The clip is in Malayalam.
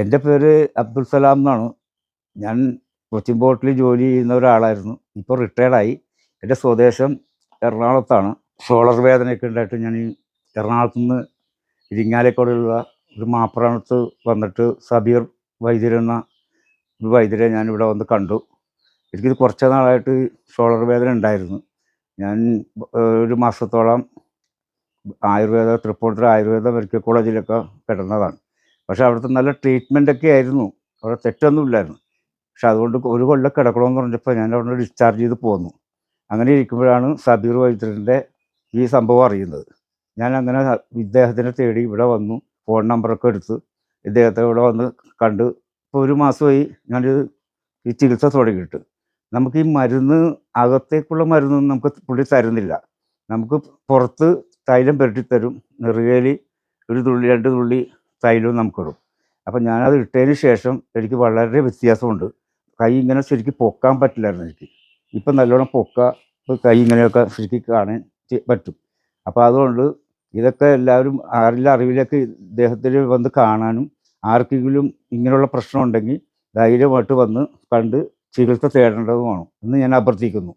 എന്റെ പേര് അബ്ദുൽ സലാം എന്നാണ്. ഞാൻ കൊച്ചിൻ ബോട്ടിൽ ജോലി ചെയ്യുന്ന ഒരാളായിരുന്നു. ഇപ്പോൾ റിട്ടയർഡായി എന്റെ സ്വദേശം എറണാകുളത്താണ്. ഷോളർ വേദനയൊക്കെ ഉണ്ടായിട്ട് ഞാൻ എറണാകുളത്ത് നിന്ന് ഇരിങ്ങാലക്കോടുള്ള ഒരു മാപ്രാണത്ത് വന്നിട്ട് സബീർ വൈദ്യരെന്ന ഒരു വൈദ്യരെ ഞാൻ ഞാനിവിടെ വന്ന് കണ്ടു. എനിക്കിത് കുറച്ച് നാളായിട്ട് ഷോളർ വേദന ഉണ്ടായിരുന്നു. ഞാൻ ഒരു മാസത്തോളം ആയുർവേദ തൃപ്പൂണിത്തുറ ആയുർവേദ മെഡിക്കൽ കോളേജിലൊക്കെ കിടന്നതാണ്. പക്ഷെ അവിടുത്തെ നല്ല ട്രീറ്റ്മെന്റ് ഒക്കെ ആയിരുന്നു. അവിടെ തെറ്റൊന്നുമില്ലായിരുന്നു. പക്ഷെ അതുകൊണ്ട് ഒരു കൊല്ലം കിടക്കണമെന്ന് പറഞ്ഞപ്പോൾ ഞാൻ അവിടെ നിന്ന് ഡിസ്ചാർജ് ചെയ്ത് പോന്നു. അങ്ങനെ ഇരിക്കുമ്പോഴാണ് സബീർ വൈദ്യന്റെ ഈ സംഭവം അറിയുന്നത്. ഞാൻ അങ്ങനെ ഇദ്ദേഹത്തിനെ തേടി ഇവിടെ വന്നു. ഫോൺ നമ്പറൊക്കെ എടുത്ത് ഇദ്ദേഹത്തെ ഇവിടെ വന്ന് കണ്ട് ഇപ്പോൾ ഒരു മാസമായി ഞാനിത് ഈ ചികിത്സ തുടങ്ങിയിട്ട്. നമുക്ക് ഈ മരുന്ന് അകത്തേക്കുള്ള മരുന്നൊന്നും നമുക്ക് പുള്ളി തരുന്നില്ല. നമുക്ക് പുറത്ത് തൈലം പുരട്ടിത്തരും നെറുകേലി ഒരു തുള്ളി രണ്ട് തുള്ളി തൈലവും നമുക്കിടും അപ്പം ഞാനത് ഇട്ടതിന് ശേഷം എനിക്ക് വളരെ വ്യത്യാസമുണ്ട്. കൈ ഇങ്ങനെ ശരിക്കും പൊക്കാൻ പറ്റില്ലായിരുന്നു എനിക്ക്. ഇപ്പം നല്ലോണം പൊക്ക കൈ ഇങ്ങനെയൊക്കെ ശരിക്കും കാണാൻ പറ്റും. അപ്പോൾ അതുകൊണ്ട് ഇതൊക്കെ എല്ലാവരും ആരെല്ലാം അറിവിലേക്ക് ദേഹത്തിൽ വന്ന് കാണാനും ആർക്കെങ്കിലും ഇങ്ങനെയുള്ള പ്രശ്നം ഉണ്ടെങ്കിൽ ധൈര്യമായിട്ട് വന്ന് കണ്ട് ചികിത്സ തേടേണ്ടതുമാണ് എന്ന് ഞാൻ അഭ്യർത്ഥിക്കുന്നു.